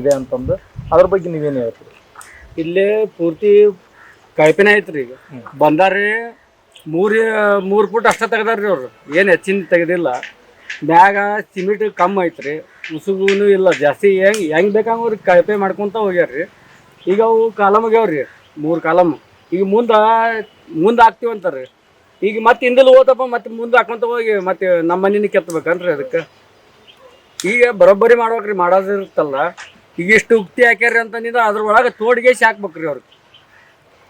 ಇದೆ ಅಂತಂದು ಅದ್ರ ಬಗ್ಗೆ ನೀವೇನು ಹೇಳ್ತೀರಿ? ಇಲ್ಲೇ ಪೂರ್ತಿ ಕಳಪಿನ ಐತ್ರಿ ಈಗ. ಬಂದಾರ್ರಿ ಮೂರು ಮೂರು ಫುಟ್ ಅಷ್ಟ ತೆಗ್ದಾರ್ರಿ ಅವ್ರು. ಏನು ಹೆಚ್ಚಿನ ತೆಗೆದಿಲ್ಲ. ಮ್ಯಾಗ ಸಿಮೆಂಟ್ ಕಮ್ಮಿ ಐತ್ರಿ. ಉಸುಗುನು ಇಲ್ಲ. ಜಾಸ್ತಿ ಹೆಂಗ್ ಹೆಂಗ್ ಅವ್ರಿಗೆ ಕಳಪೆ ಮಾಡ್ಕೊಂತ ಹೋಗ್ಯಾರ್ರಿ. ಈಗ ಅವು ಕಾಲಮ್ ಆಗ್ಯಾವ್ರಿ. ಮೂರು ಕಾಲಮ್. ಈಗ ಮುಂದ, ಮುಂದೆ ಹಾಕ್ತಿವಂತಾರ್ರಿ ಈಗ ಮತ್ತೆ ಹಿಂದಲ್ ಹೋತಪ್ಪ, ಮತ್ತೆ ಮುಂದೆ ಹಾಕೊಂತ ಹೋಗಿ ಮತ್ತೆ ನಮ್ಮ ಮನಿನ ಕೆತ್ತಬೇಕನ್ರಿ ಅದಕ್ಕೆ. ಈಗ ಬರೋಬ್ಬರಿ ಮಾಡ್ಬೇಕ್ರಿ ಮಾಡೋದಿರುತ್ತಲ್ಲ ಈಗ ಇಷ್ಟು ಉಕ್ತಿ ಹಾಕ್ಯಾರ್ರಿ ಅಂತಂದಿದ್ರೆ ಅದ್ರೊಳಗೆ ತೋಡಿಗೆ ಹಾಕ್ಬೇಕ್ರಿ ಅವ್ರು.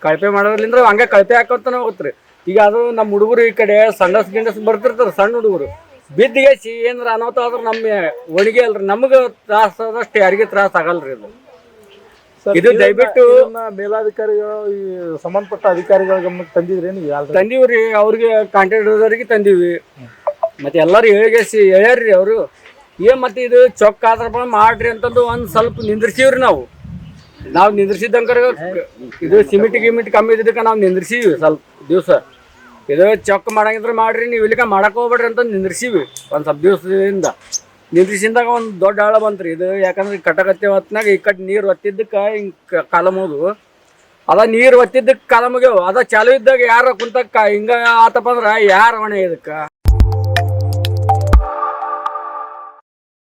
ಕಳಪೆ ಮಾಡೋದ್ರಿಂದ ಹಂಗೆ ಕಳಪೆ ಹಾಕೋತಾನೆ ಹೋಗುತ್ತೆ ಈಗ ಅದು ನಮ್ಮ ಹುಡುಗರು ಈ ಕಡೆ ಸಂಡಸ್ ಗಿಂಡಸ್ ಬರ್ತಿರ್ತಾರೆ ಸಣ್ಣ ಹುಡುಗರು. ಬಿದ್ದಿಗೆ ಸಿ ಏನಾರ ಅನಾಹುತ ಆದ್ರೆ ನಮ್ಮ ಒಣಗೆ ಅಲ್ರಿ. ನಮಗೆ ತ್ರಾಸ ಆದಷ್ಟು ಯಾರಿಗೆ ತ್ರಾಸ ಆಗಲ್ರಿ ಇದು ಇದು ದಯವಿಟ್ಟು- ಮೇಲಾಧಿಕಾರಿಗಳು ಈ ಸಂಬಂಧಪಟ್ಟ ಅಧಿಕಾರಿಗಳ ಗಮನಕ್ಕೆ ತಂದಿದ್ರಿ ನೀವು ಯಾವ್ದು ತಂದೀವ್ರಿ ಅವ್ರಿಗೆ ಕಾಂಟ್ರಾಕ್ಟರ್ದವ್ರಿಗೆ ತಂದೀವಿ ಮತ್ತೆ ಎಲ್ಲರೂ ಹೇಳಿಗೆಸಿ ಹೇಳ್ಯಾರ್ರಿ ಅವರು. ಏನ್ ಮತ್ತೆ ಇದು ಚೊಕ್ಕ ಆದ್ರಪ್ಪ ಮಾಡ್ರಿ ಅಂತಂದು ಒಂದ್ ಸ್ವಲ್ಪ ನಿಂದ್ರಿಸೀವ್ರಿ ನಾವು. ನಾವು ನಿಂದ್ರಿಸಿದಂಕ ಇದು ಸಿಮೆಂಟ್ ಗಿಮಿಟ್ ಕಮ್ಮಿ ಇದ್ದಕ್ಕೆ ನಾವು ನಿಂದ್ರಿಸೀವಿ ಸ್ವಲ್ಪ ದಿವಸ. ಇದು ಚೊಕ್ಕ ಮಾಡಂಗಿದ್ರೆ ಮಾಡ್ರಿ, ನೀವು ಇಲ್ಲಿಕ ಮಾಡಕ್ ಹೋಗ್ಬೇಡ್ರಿ ಅಂತ ನಿಂದ್ರಿಸೀವಿ ಒಂದ್ ಸ್ವಲ್ಪ ದಿವಸದಿಂದ. ನಿಂದ್ರಿಸಿದಾಗ ಒಂದು ದೊಡ್ಡ ಆಳ ಬಂತ್ರಿ ಇದು, ಯಾಕಂದ್ರೆ ಕಟಕತ್ತೆ ಹೊತ್ನಾಗ ಈ ಕಡೆ ನೀರು ಒತ್ತಿದ್ದಕ್ಕೆ ಹಿಂಗ್ ಕಾಲಮೋದು ಅದ ನೀರು ಒತ್ತಿದ್ದಕ್ಕೆ ಕಾಲ ಮುಗಿಯವು ಅದ ಚಾಲು ಇದ್ದಾಗ ಯಾರ ಕುಂತಕ್ಕ, ಹಿಂಗ ಆತಪ್ಪ ಅಂದ್ರೆ ಯಾರ ಹೊಣೆ ಇದಕ್ಕ?